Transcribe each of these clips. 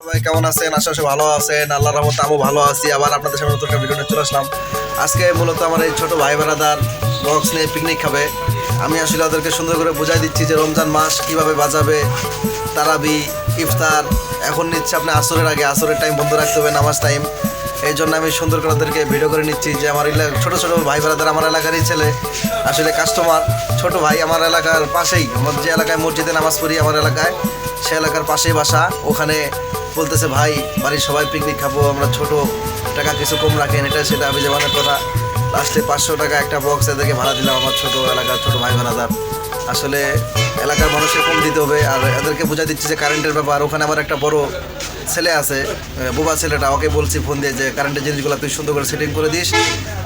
সবাই কেমন আছেন? আশা করি ভালো আছেন। আল্লাহ রহমত আমিও ভালো আছি। আবার আপনাদের সামনে নতুন একটা ভিডিও চলে আসলাম। আজকে মূলত আমার এই ছোটো ভাই বেড়াদার বক্স নিয়ে পিকনিক খাবে। আমি আসলে ওদেরকে সুন্দর করে বুঝাই দিচ্ছি যে রমজান মাস কীভাবে বাজাবে, তারাবি, ইফতার। এখন নিচ্ছে আপনি আসরের আগে। আসরের টাইম বন্ধ রাখতে হবে, নামাজ টাইম এই জন্য আমি সুন্দর করে ওদেরকে ভিডিও করে নিচ্ছি যে আমার এলাকা ছোটো ছোটো ভাই বেড়াদার আমার এলাকারই ছেলে, আসলে কাস্টমার ছোট ভাই আমার এলাকার পাশেই, আমার যে এলাকায় মসজিদে নামাজ পড়ি আমার এলাকায়, সে এলাকার পাশেই বাসা। ওখানে বলতেছে, ভাই, বাড়ির সবাই পিকনিক খাব, আমরা ছোট, টাকা কিছু কম রাখেন এটা সেটা আমি যেমন কথা। লাস্টে পাঁচশো টাকা একটা বক্স এদেরকে ভাড়া দিলাম আমার ছোট এলাকার ছোট ভাই ভাড়াদার আসলে এলাকার মানুষকে কম দিতে হবে, আর এদেরকে বোঝা দিচ্ছি যে কারেন্টের ব্যাপার। ওখানে আমার একটা বড় ছেলে আছে বোবা ছেলেটা, ওকে বলছি ফোন দিয়ে যে কারেন্টের জিনিসগুলো তুই সুন্দর করে সেটিং করে দিস,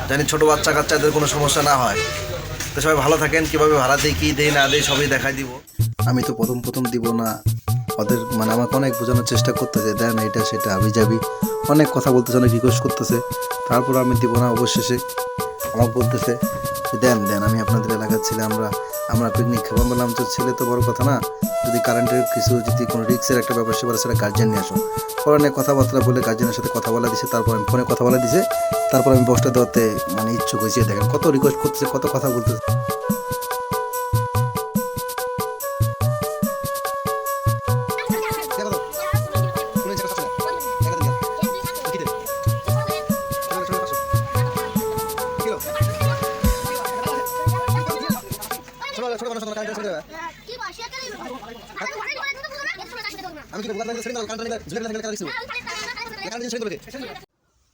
জানি ছোটো বাচ্চা কাচ্চাদের কোনো সমস্যা না হয়। তো সবাই ভালো থাকেন, কীভাবে ভাড়া দিই, কী দেই, না দেই, সবই দেখাই দিব। আমি তো প্রথম প্রথম দিব না। ওদের মানে আমাকে অনেক বোঝানোর চেষ্টা করতেছে দেন এটা সেটা আমি যাবি অনেক কথা বলতেছে, অনেক রিকোয়েস্ট করতেছে। তারপর আমি দিব না অবশেষে। আমাকে বলতেছে দেন দেন, আমি আপনাদের এলাকার ছেলে, আমরা আমরা পিকনিক খাব আমি বললাম তো ছেলে তো বড় কথা না। যদি কারেন্টের কিছু, যদি কোনো রিক্সের একটা ব্যাপার, সেবার সেটা গার্জেন নিয়ে আসো। পরে অনেক কথাবার্তা বলে গার্জেনের সাথে কথা বলা দিছে, তারপর আমি ফোনে কথা বলা দিছে। তারপর আমি বসটা দেওয়াতে মানে ইচ্ছুক হয়েছি। দেখেন কত রিকোয়েস্ট করতেছে, কত কথা বলতেছে।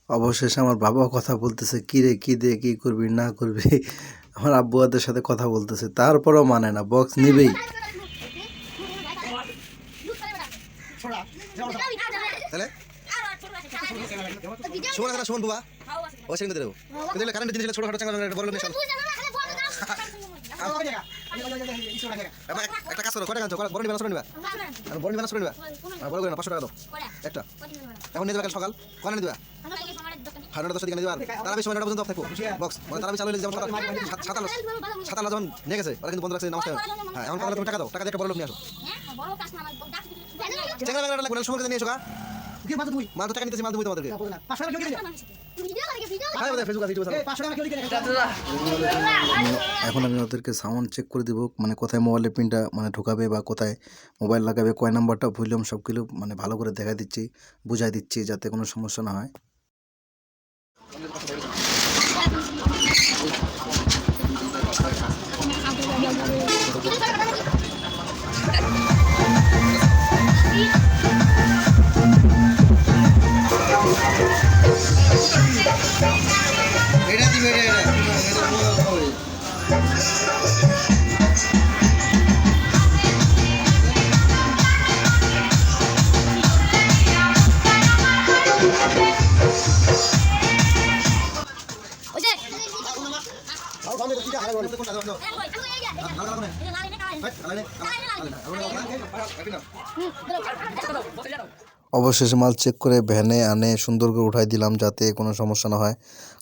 অবশেষে আমার বাবা কথা বলতেছে কি রে কি দে কি করবি না করবি? আমার আব্বু ওদের সাথে কথা বলতেছে তারপরও মানে না বক্স নিবেই। সুমন আছে সুমন বুবা। ও সেদিন দেবো। কিন্তু কারেন্ট জিনিস ছোট খাটো চাঙ্গা বড় লোক একটা কাজ করো কয়টা গান বড় নিবা না ছোট নিবা আর বড় নিবা না ছোট নিবা বড় করে না পাঁচশো টাকা দাও। একটা। এখন নিয়ে যাবে সকাল। নিয়ে দিবা? নটা দশটা দিকে নিয়ে দিবা তারা বেশ সময় নটা পর্যন্ত off থাকব বক্স। মানে চালু যেমন সাতাল সাতাল যখন নিয়ে গেছে ওরা কিন্তু বন্ধ রাখছে হ্যাঁ এখন তাহলে তুমি টাকা দাও। টাকা দিয়ে একটা বড় লোক নিয়ে আসো। চেঙ্গা লাগবে করে নিয়ে এসো গা মাল তো টাকা নিতেছি মাল তুমি তোমাদেরকে। ফেসবুক আছে ইউটিউব এখন আমি ওদেরকে সাউন্ড চেক করে দিব মানে কোথায় মোবাইলের পিনটা মানে ঢোকাবে বা কোথায় মোবাইল লাগাবে কয় নাম্বারটা ভলিউম সবগুলো মানে ভালো করে দেখা দিচ্ছি বুঝাই দিচ্ছি যাতে কোনো সমস্যা না হয়। অবশেষে মাল চেক করে ভ্যানে আনে, সুন্দর করে উঠাই দিলাম যাতে কোনো সমস্যা না হয়।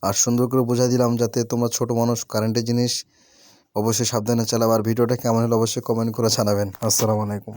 আর সুন্দর করে বোঝাই দিলাম যাতে তোমরা ছোট মানুষ কারেন্টের জিনিস, অবশ্যই সাবধানে চালাবে আর ভিডিওটা কেমন হলো অবশ্যই কমেন্ট করে জানাবেন। আসসালামু আলাইকুম।